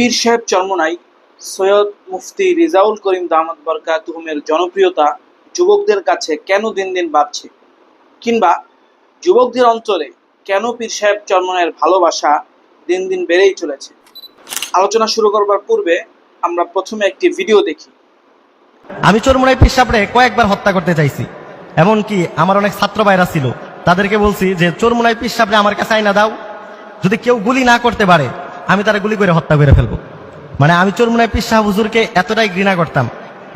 পীর সাহেব চরমনাই, সৈয়দ মুফতি রিজাউল করিম দামাত বরকাতুহুমের জনপ্রিয়তা যুবকদের কাছে কেন দিন দিন বাড়ছে? কিংবা যুবকদের অঞ্চলে কেন পীর সাহেব চরমনাইয়ের ভালোবাসা দিন দিন বেড়েই চলেছে? আলোচনা শুরু করবার পূর্বে আমরা প্রথমে একটি ভিডিও দেখি। আমি চোরমুনাই পিসাবরে কয়েকবার হত্যা করতে চাইছি। এমনকি আমার অনেক ছাত্র ভাইরা ছিল। তাদেরকে বলছি যে, চোরমুনাই পিসাবরে আমার কাছে আইনা দাও। যদি কেউ গুলি না করতে পারে আমি তারা গুলি করে হত্যা করে ফেলব। মানে আমি চোরমুনাই পিসা হুজুরকে এতটাই ঘৃণা করতাম।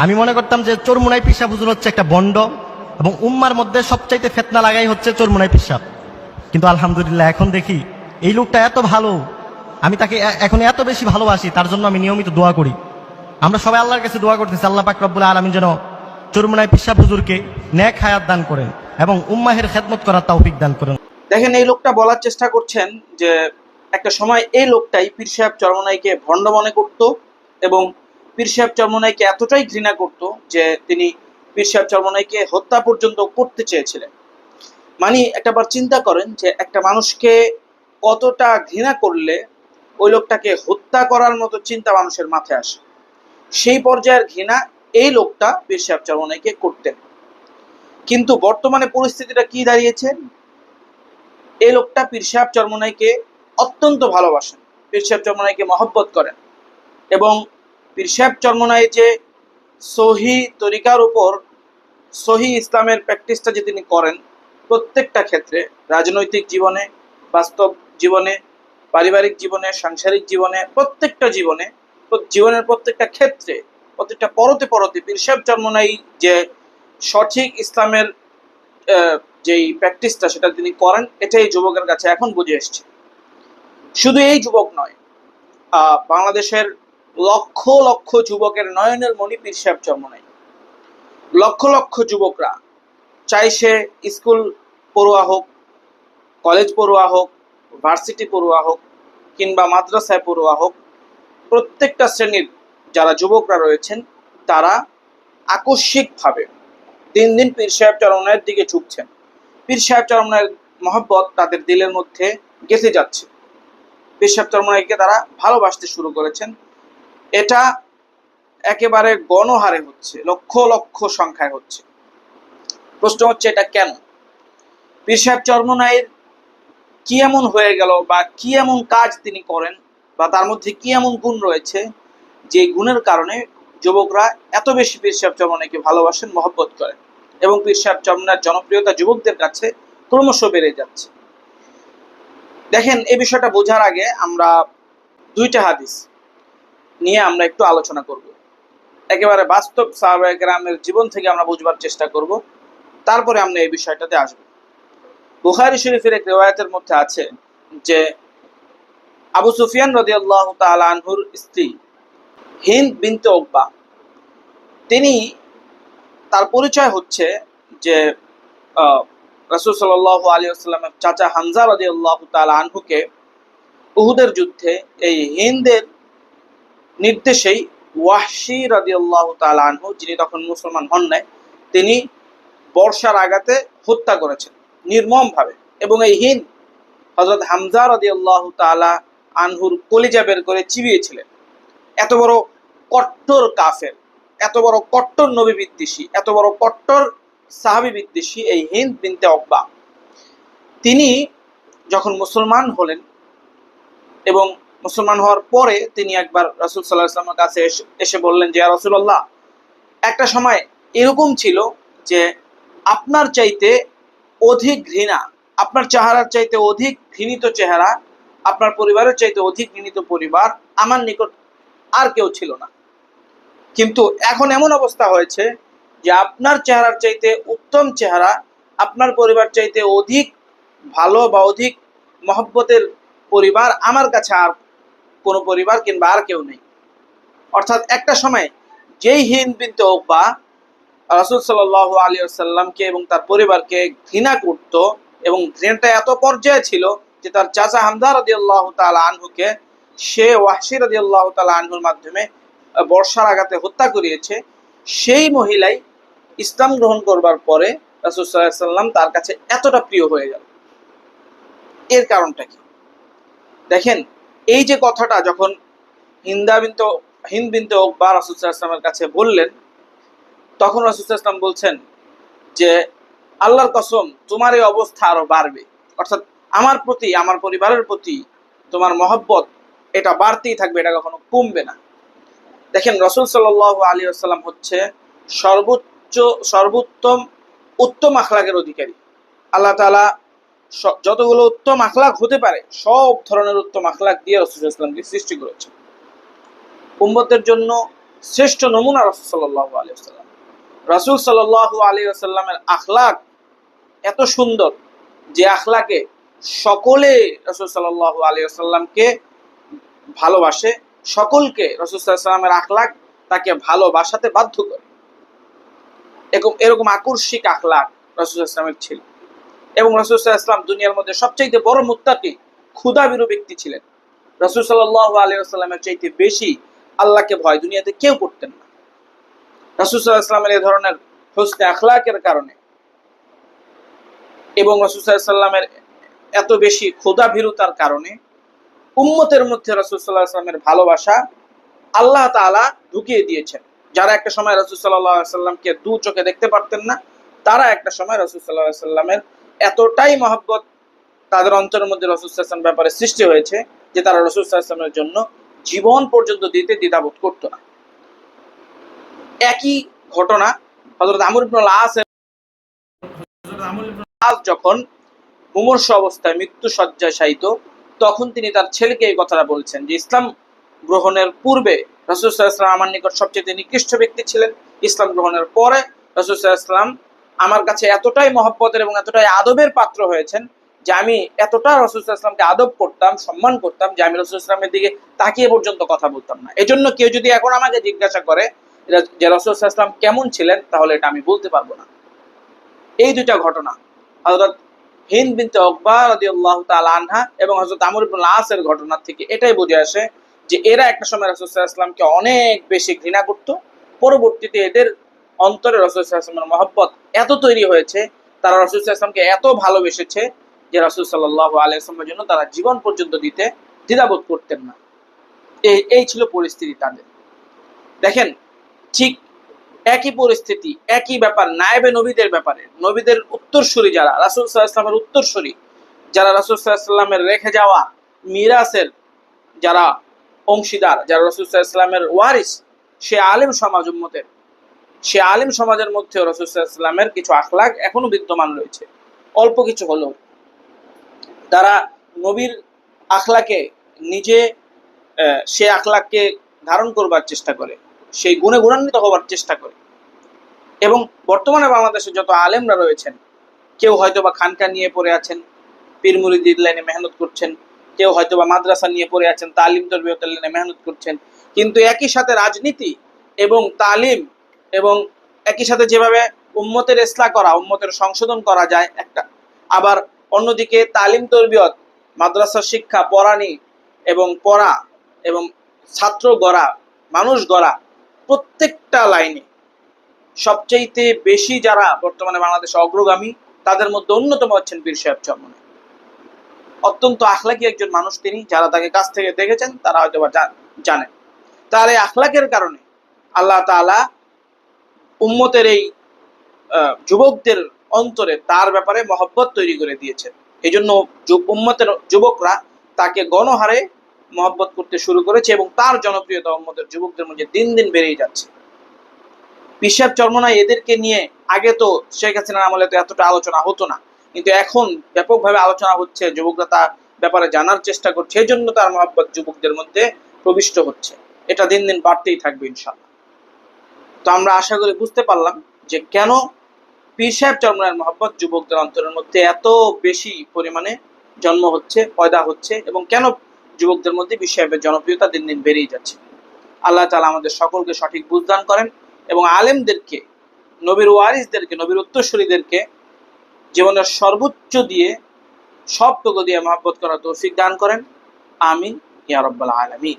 আমি মনে করতাম যে চোরমুনাই পিসা হুজুর হচ্ছে একটা বন্ড এবং উম্মার মধ্যে সবচাইতে ফেতনা লাগাই হচ্ছে চোরমুনাই পিসাব কিন্তু আলহামদুলিল্লাহ এখন দেখি এই লোকটা এত ভালো, আমি তাকে এখন এত বেশি ভালোবাসি, তার জন্য আমি নিয়মিত দোয়া করি। আমরা সবাই আল্লাহর কাছে দোয়া করতেছি, আল্লাহ পাক রব্বুল আলমিন যেন চরমুনায় পিসাব হুজুরকে ন্যাক হায়াত দান করেন এবং উম্মাহের খেদমত করার তৌফিক দান করেন। দেখেন এই লোকটা বলার চেষ্টা করছেন যে একটা সময় এই লোকটাই পীর সাহেব চরমনাইকে ভণ্ড মনে করত এবং পীর সাহেব চরমনাইকে এতটাই ঘৃণা করত যে তিনি পীর সাহেব চরমনাইকে হত্যা পর্যন্ত করতে চেয়েছিলেন। মানে একটাবার চিন্তা করেন যে একটা মানুষকে কতটা ঘৃণা করলে ওই লোকটাকে হত্যা করার মতো চিন্তা মানুষের মাথায় আসে। সেই পর্যায়ের ঘৃণা এই লোকটা পীর সাহেব চরমনাইকে করতেন। কিন্তু বর্তমানে পরিস্থিতিটা কি দাঁড়িয়েছে? এই লোকটা পীর সাহেব চরমনাইকে অত্যন্ত ভালোবাসেন। পীর সাহেব চরমনাইকে মহব্বত করেন এবং পীর সাহেব চরমনাই যে সহি তরিকার উপর সহি ইসলামের প্র্যাকটিসটা যে তিনি করেন, প্রত্যেকটা ক্ষেত্রে, রাজনৈতিক জীবনে, বাস্তব জীবনে, পারিবারিক জীবনে, সাংসারিক জীবনে, প্রত্যেকটা জীবনে, জীবনের প্রত্যেকটা ক্ষেত্রে, প্রত্যেকটা পরতে পরতে পীর সাহেব চরমনাই যে সঠিক ইসলামের যেই প্র্যাকটিসটা সেটা তিনি করেন, এটাই যুবকের কাছে এখন বুঝে এসছে। শুধু এই যুবক নয় বাংলাদেশের লক্ষ লক্ষ যুবকের নয়নের মণি সাহেব চরমনাই লক্ষ লক্ষ যুবকরা চাই সে স্কুল পড়ুয়া হোক, কলেজ পড়ুয়া হোক, ভার্সিটি পড়ুয়া হোক, কিংবা মাদ্রাসায় পড়ুয়া হোক, প্রত্যেকটা শ্রেণির যারা যুবকরা রয়েছেন, তারা আকস্মিকভাবে দিন দিন পীর সাহেব চরমনায়ের দিকে ঝুঁকছেন। পীর সাহেব চরমনায়ের মহব্বত তাদের দিলের মধ্যে গেঁথে যাচ্ছে। সাহেব চরমনাইকে তারা ভালোবাসতে শুরু করেছেন। এটা একেবারে গণহারে হচ্ছে, লক্ষ লক্ষ সংখ্যায় হচ্ছে। প্রশ্ন হচ্ছে, এটা কেন? পীর সাহেব চরমনাইয়ের কি এমন হয়ে গেল বা কি এমন কাজ তিনি করেন বা তার মধ্যে কি এমন গুণ রয়েছে যে গুণের কারণে যুবকরা এত বেশি পীর সাহেব চরমনাইকে ভালোবাসেন, মহব্বত করেন এবং পীর সাহেব চরমনার জনপ্রিয়তা যুবকদের কাছে ক্রমশ বেড়ে যাচ্ছে। দেখেন, এই বিষয়টা বোঝার আগে আমরা দুইটা হাদিস নিয়ে আমরা একটু আলোচনা করব। একেবারে বাস্তব সাহাবায়ে গ্রামের জীবন থেকে আমরা বুঝবার চেষ্টা করব। তারপরে আমরা এই বিষয়টাতে আসব। বুখারী শরীফের এক রেওয়ায়তের মধ্যে আছে যে আবু সুফিয়ান রাদিয়াল্লাহু তাআলা আনহুর স্ত্রী হিন্দ বিনতে ওকবা, তিনি তার পরিচয় হচ্ছে যে রাসূল সাল্লাল্লাহু আলাইহি ওয়াসাল্লামের চাচা হামজা রাদিয়াল্লাহু তাআলা আনহুকে উহুদের যুদ্ধে এই হিন্দের নির্দেশেই ওয়াহশি রাদিয়াল্লাহু তাআলা আনহু, যিনি তখন মুসলমান হন নাই, তিনি বর্ষার আঘাতে হত্যা করেছেন, নির্মমভাবে। এবং এই হিন্দ হযরত হামজা রাদিয়াল্লাহু তাআলা আনহুর কলিজা বের করে চিবিয়েছিলেন। এত বড় কট্টর কাফের, এত বড় কট্টর নবী বিদ্বেষী এত বড় কট্টর সাহাবি বিদ্বেষী এই হিন্দ বিনতে অকবা তিনি যখন মুসলমান হলেন এবং মুসলমান হওয়ার পরে তিনি একবার রাসুল সাল্লাহ আসলামের কাছে এসে বললেন যে রসুল্লাহ একটা সময় এরকম ছিল যে আপনার চাইতে অধিক ঘৃণা, আপনার চেহারার চাইতে অধিক ঘৃণিত চেহারা, আপনার পরিবারের চাইতে অধিক ঘৃণিত পরিবার আমার নিকট আর কেউ ছিল না। কিন্তু এখন এমন অবস্থা হয়েছে যে আপনার চেহারার চাইতে উত্তম চেহারা, আপনার পরিবার চাইতে অধিক ভালো বা অধিক মহব্বতের পরিবার আমার কাছে আর কোনো পরিবার কিংবা আর কেউ নেই। অর্থাৎ একটা সময় যেই হিন্দ বিনতে ওকবা রাসুল সাল আলী আসাল্লামকে এবং তার পরিবারকে ঘৃণা করত এবং ঘৃণাটা এত পর্যায়ে ছিল যে তার চাচা হামদা রদি আল্লাহ তালা আনহুকে সে ওয়াহশি রদি আল্লাহ তালা আনহুর মাধ্যমে বর্ষার আঘাতে হত্যা করিয়েছে, সেই মহিলাই ইসলাম গ্রহণ করবার পরে রাসুল সাল্লাহ সাল্লাম তার কাছে এতটা প্রিয় হয়ে গেল। এর কারণটা কি? দেখেন, এই যে কথাটা যখন হিন্দা বিন্ত, হিন্দ বিনতে ওকবা রাসুলামের কাছে বললেন, তখন রাসুলাম বলছেন যে, আল্লাহর কসম, তোমার এই অবস্থা আরও বাড়বে। অর্থাৎ আমার প্রতি, আমার পরিবারের প্রতি তোমার মহব্বত এটা বাড়তেই থাকবে, এটা কখনো কমবে না। দেখেন, রসুল সাল আলী আসসালাম হচ্ছে সর্বোচ্চ সর্বোত্তম, উত্তম আখলাকের অধিকারী। আল্লাহ তালা যতগুলো উত্তম আখলাক হতে পারে, সব ধরনের উত্তম আখলাক দিয়ে রসুল ইসলামকে সৃষ্টি করেছে উম্মতের জন্য শ্রেষ্ঠ নমুনা রসুল সাল্লাহ আলী আসাল্লাম রসুল সাল্লাহ আসাল্লামের আখলাক এত সুন্দর যে আখলাকে সকলে রসুল সাল্লাহ আসাল্লামকে ভালোবাসে, সকলকে রসুল সাল্লামের আখলাক তাকে ভালোবাসাতে বাধ্য করে। এরকম এরকম আকর্ষিক আখলাক রসুল ছিল। এবং রসুল দুনিয়ার মধ্যে সবচাইতে বড় মুত্তাকি ক্ষুদাবিরু ব্যক্তি ছিলেন। রসুল সাল্লাহ চাইতে বেশি আল্লাহকে ভয় দুনিয়াতে কেউ করতেন না। রসুল এই ধরনের হোসনে আখলাকের কারণে এবং রসুল এত বেশি ক্ষুদা ভীরুতার কারণে উম্মতের মধ্যে রসুল সাল্লাহ আসলামের ভালোবাসা আল্লাহ তাআলা ঢুকিয়ে দিয়েছেন। যারা একটা সময় রসুল সাল্লাহ সাল্লামকে দু চোখে দেখতে পারতেন না, তারা একটা সময় রসুল সাল্লাহ সাল্লামের এতটাই মহব্বত তাদের অন্তরের মধ্যে রসুল সাল্লাম ব্যাপারে সৃষ্টি হয়েছে যে তারা রসুল সাল্লামের জন্য জীবন পর্যন্ত দিতে দ্বিধাবোধ করতো না। একই ঘটনা হজরত আমর আস যখন মুমূর্ষ অবস্থায় মৃত্যু শয্যায় শায়িত, তখন তিনি তার ছেলেকে এই কথাটা বলছেন যে, ইসলাম গ্রহণের পূর্বে রসুলাম আমার নিকট সবচেয়ে নিকৃষ্ট ব্যক্তি ছিলেন ইসলাম গ্রহণের পরে রসুলাম আমার কাছে এতটাই মহব্বতের এবং এতটাই আদবের পাত্র হয়েছেন যে আমি এতটা রসুলামকে আদব করতাম, সম্মান করতাম যে আমি রসুলামের দিকে তাকিয়ে পর্যন্ত কথা বলতাম না। এজন্য কেউ যদি এখন আমাকে জিজ্ঞাসা করে যে রসুলাম কেমন ছিলেন, তাহলে এটা আমি বলতে পারব না। এই দুইটা ঘটনা হজরত হিন্দ বিনতে অকবা রাদিয়াল্লাহু তাআলা আনহা এবং হযরত আমর আসের ঘটনা থেকে এটাই বুঝে আসে যে এরা একটা সময় রাসূল সাল্লাল্লাহু আলাইহি ওয়াসাল্লামকে অনেক বেশি ঘৃণা করত। পরবর্তীতে এদের অন্তরে রাসূল সাল্লাল্লাহু আলাইহি ওয়াসাল্লামের মহব্বত এত তৈরি হয়েছে, তারা রাসূল সাল্লাল্লাহু আলাইহি ওয়াসাল্লামকে এত ভালোবেসেছে যে রাসূল আলাইহি জন্য তারা জীবন পর্যন্ত দিতে দ্বিধাবোধ করতেন না। এই এই ছিল পরিস্থিতি তাদের। দেখেন, ঠিক একই পরিস্থিতি, একই ব্যাপার নায়েবে নবীদের ব্যাপারে। নবীদের উত্তরসূরি যারা, রাসুল সাল্লাহামের উত্তরসূরি, যারা রাসুল সাল্লাহামের রেখে যাওয়া মিরাসের যারা অংশীদার, যারা রসুল সাল্লাহামের ওয়ারিস, সে আলিম সমাজ উম্মতের। সে আলিম সমাজের মধ্যে রসুল সাল্লাহামের কিছু আখলাগ এখনও বিদ্যমান রয়েছে। অল্প কিছু হলেও, তারা নবীর আখলাকে নিজে সে আখলাককে ধারণ করবার চেষ্টা করে, সেই গুণে গুণান্বিত হবার চেষ্টা করে। এবং বর্তমানে বাংলাদেশে যত আলেমরা রয়েছেন, কেউ হয়তো বা খানকা নিয়ে পড়ে আছেন পীর মুরিদির লাইনে মেহনত করছেন কেউ হয়তো বা মাদ্রাসা নিয়ে পড়ে আছেন, তালিম তরবিয়তের লাইনে মেহনত করছেন। কিন্তু একই সাথে রাজনীতি এবং তালিম এবং একই সাথে যেভাবে উম্মতের ইসলাহ করা, উম্মতের সংশোধন করা যায় একটা। আবার অন্যদিকে তালিম তরবিয়ত মাদ্রাসার শিক্ষা, পড়ানি এবং পড়া এবং ছাত্র গড়া, মানুষ গড়া প্রত্যেকটা লাইনে সবচাইতে বেশি যারা বর্তমানে বাংলাদেশে অগ্রগামী, তাদের মধ্যে অন্যতম হচ্ছেন বীর সাহেব চরমনে অত্যন্ত আখলাকি একজন মানুষ তিনি, যারা তাকে কাছ থেকে দেখেছেন, তারা হয়তো বা জানেন। তার এই আখলাকের কারণে আল্লাহ তাআলা উম্মতের এই যুবকদের অন্তরে তার ব্যাপারে মহব্বত তৈরি করে দিয়েছেন। এই জন্য উম্মতের যুবকরা তাকে গণহারে মহব্বত করতে শুরু করেছে এবং তার জনপ্রিয়তা উম্মতের যুবকদের মধ্যে দিন দিন বেড়েই যাচ্ছে। পিসাব চর্মনায় এদেরকে নিয়ে আগে তো শেখ হাসিনার আমলে তো এতটা আলোচনা হতো না। কিন্তু এখন ব্যাপকভাবে আলোচনা হচ্ছে, যুবকরা তার ব্যাপারে জানার চেষ্টা করছে এই জন্য তার মহাব্বত যুবকদের মধ্যে প্রবিষ্ট হচ্ছে। এটা দিন দিন বাড়তেই থাকবে ইনশাল্লাহ তো আমরা আশা করি বুঝতে পারলাম যে কেন পীর সাহেব চরমনায়ের মহব্বত যুবকদের অন্তরের মধ্যে এত বেশি পরিমাণে জন্ম হচ্ছে, পয়দা হচ্ছে, এবং কেন যুবকদের মধ্যে পীর সাহেবের জনপ্রিয়তা দিন দিন বেড়েই যাচ্ছে। আল্লাহ তালা আমাদের সকলকে সঠিক বুঝদান করেন এবং আলেমদেরকে, নবীর ওয়ারিসদেরকে, নবীর উত্তরসূরিদেরকে জীবনের সর্বোচ্চ দিয়ে সবটুকু দিয়ে মহাব্বত করার তৌফিক দান করেন। আমিন ইয়া রব্বাল আলামিন।